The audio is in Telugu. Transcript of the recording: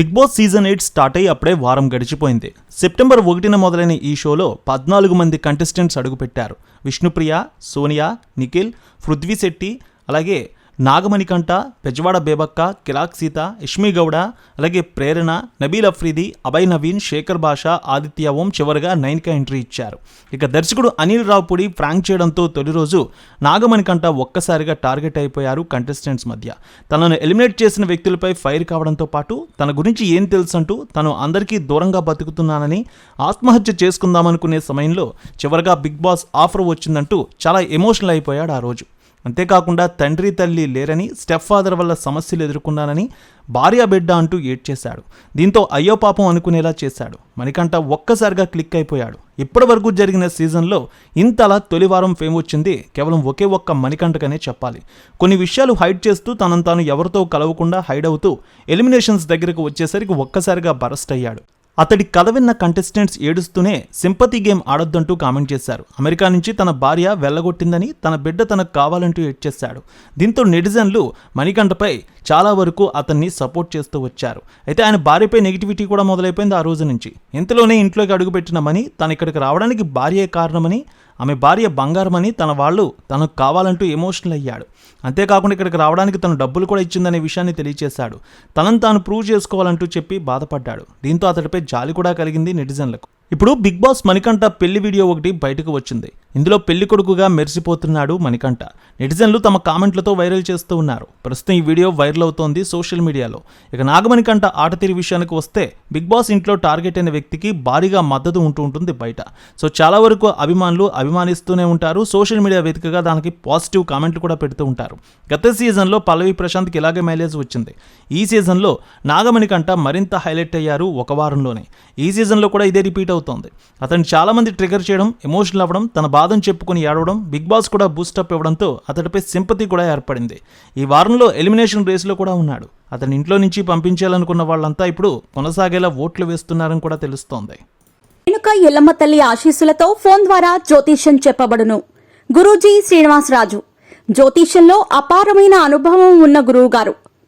Bigg Boss season eight start అయ్యి అప్పుడే వారం గడిచిపోయింది. సెప్టెంబర్ ఒకటిన మొదలైన ఈ షోలో పద్నాలుగు మంది కంటెస్టెంట్స్ అడుగుపెట్టారు. విష్ణుప్రియ సోనియా నిఖిల్ పృథ్వీ శెట్టి అలాగే నాగమణికంఠ పెజవాడ బేబక్క కిరాక్ సీత ఇష్మి గౌడ అలాగే ప్రేరణ నబీల్ అఫ్రీది అభయ్ నవీన్ శేఖర్ భాష ఆదిత్య ఓం చివరిగా నైన్కా ఎంట్రీ ఇచ్చారు. ఇక దర్శకుడు అనిల్ రావుపూడి ఫ్రాంక్ చేయడంతో తొలి రోజు నాగమణికంఠ ఒక్కసారిగా టార్గెట్ అయిపోయారు కంటెస్టెంట్స్ మధ్య. తనను ఎలిమినేట్ చేసిన వ్యక్తులపై ఫైర్ కావడంతో పాటు తన గురించి ఏం తెలుసంటూ తను అందరికీ దూరంగా బతుకుతున్నానని ఆత్మహత్య చేసుకుందామనుకునే సమయంలో చివరిగా బిగ్ బాస్ ఆఫర్ వచ్చిందంటూ చాలా ఎమోషనల్ అయిపోయాడు ఆ రోజు. అంతేకాకుండా తండ్రి తల్లి లేరని స్టెప్ ఫాదర్ వల్ల సమస్యలు ఎదుర్కొన్నానని భార్య బిడ్డ అంటూ ఏడ్చేశాడు. దీంతో అయ్యో పాపం అనుకునేలా చేశాడు. మణికంఠ ఒక్కసారిగా క్లిక్ అయిపోయాడు. ఇప్పటి వరకు జరిగిన సీజన్లో ఇంతలా తొలివారం ఫేమ్ వచ్చింది. కేవలం ఒకే ఒక్క మణికంఠకనే చెప్పాలి. కొన్ని విషయాలు హైడ్ చేస్తూ తనను తాను ఎవరితో కలవకుండా హైడ్ అవుతూ ఎలిమినేషన్స్ దగ్గరకు వచ్చేసరికి ఒక్కసారిగా బరస్ట్ అయ్యాడు. అతడి కథ విన్న కంటెస్టెంట్స్ ఏడుస్తూనే సింపతి గేమ్ ఆడొద్దంటూ కామెంట్ చేశారు. అమెరికా నుంచి తన భార్య వెళ్ళగొట్టిందని తన బిడ్డ తనకు కావాలంటూ ఏడ్చేశాడు దీంతో నెటిజన్లు మణికంఠపై చాలా వరకు అతన్ని సపోర్ట్ చేస్తూ వచ్చారు. అయితే ఆయన భార్యపై నెగిటివిటీ కూడా మొదలైపోయింది ఆ రోజు నుంచి. ఇంతలోనే ఇంట్లోకి అడుగుపెట్టిన మణి తను ఇక్కడికి రావడానికి భార్యే కారణమని ఆమె భార్య బంగారమని తన వాళ్ళు తనకు కావాలంటూ ఎమోషనల్ అయ్యాడు. అంతేకాకుండా ఇక్కడికి రావడానికి తను డబ్బులు కూడా ఇచ్చిందనే విషయాన్ని తెలియచేశాడు. తనను తాను ప్రూవ్ చేసుకోవాలంటూ చెప్పి బాధపడ్డాడు. దీంతో అతడిపై జాలి కూడా కలిగింది నెటిజన్లకు. ఇప్పుడు బిగ్ బాస్ మణికంఠ పెళ్ళి వీడియో ఒకటి బయటకు వచ్చింది. ఇందులో పెళ్ళి కొడుకుగా మెరిసిపోతున్నాడు మణికంఠ. నెటిజన్లు తమ కామెంట్లతో వైరల్ చేస్తూ ఉన్నారు. ప్రస్తుతం ఈ వీడియో వైరల్ అవుతోంది సోషల్ మీడియాలో. ఇక నాగమణికంఠ ఆట తీరు విషయానికి వస్తే బిగ్ బాస్ ఇంట్లో టార్గెట్ అయిన వ్యక్తికి భారీగా మద్దతు ఉంటూ ఉంటుంది బయట. సో చాలా వరకు అభిమానులు అభిమానిస్తూనే ఉంటారు. సోషల్ మీడియా వేదికగా దానికి పాజిటివ్ కామెంట్లు కూడా పెడుతూ ఉంటారు. గత సీజన్లో పల్లవి ప్రశాంత్కి ఇలాగే మైలేజ్ వచ్చింది. ఈ సీజన్లో నాగమణికంఠ మరింత హైలైట్ అయ్యారు ఒక వారంలోనే. ఈ సీజన్లో కూడా ఇదే రిపీట్ అవుతుంది. అతను చాలామంది ట్రిగర్ చేయడం ఎమోషనల్ అవ్వడం తన బాధను చెప్పుకొని ఏడవడం బిగ్ బాస్ కూడా బూస్టప్ ఇవ్వడంతో అతడిపై సింపతి కూడా ఏర్పడింది. ఈ వారంలో ఎలిమినేషన్ రేసులో కూడా ఉన్నాడు. అతని ఇంట్లో నుంచి పంపించాలనుకున్న వాళ్ళంతా ఇప్పుడు కొనసాగేలా ఓట్లు వేస్తున్నారని కూడా తెలుస్తోంది. వెనుక ఎల్లమ్మ తల్లి ఆశీస్సులతో ఫోన్ ద్వారా జ్యోతిష్యం చెప్పబడును. గురూజీ శ్రీనివాసరాజు. జ్యోతిష్యంలో అపారమైన అనుభవం ఉన్న గురువు గారు